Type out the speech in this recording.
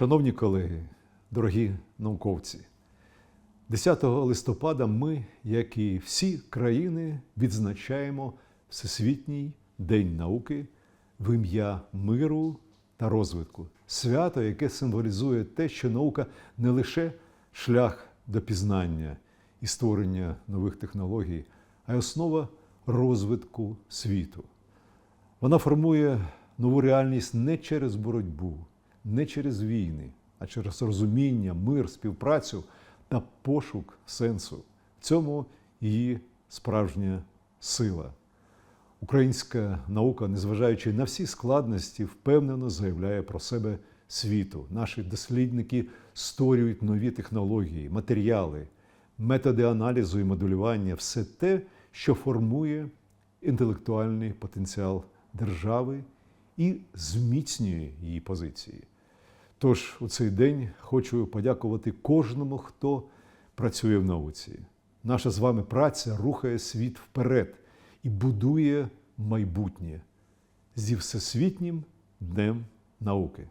Шановні колеги, дорогі науковці, 10 листопада ми, як і всі країни, відзначаємо Всесвітній день науки в ім'я миру та розвитку. Свято, яке символізує те, що наука не лише шлях до пізнання і створення нових технологій, а й основа розвитку світу. Вона формує нову реальність не через боротьбу, не через війни, а через розуміння, мир, співпрацю та пошук сенсу. В цьому її справжня сила. Українська наука, незважаючи на всі складності, впевнено заявляє про себе світу. Наші дослідники створюють нові технології, матеріали, методи аналізу і моделювання все те, що формує інтелектуальний потенціал держави і зміцнює її позиції. Тож у цей день хочу подякувати кожному, хто працює в науці. Наша з вами праця рухає світ вперед і будує майбутнє зі Всесвітнім днем науки.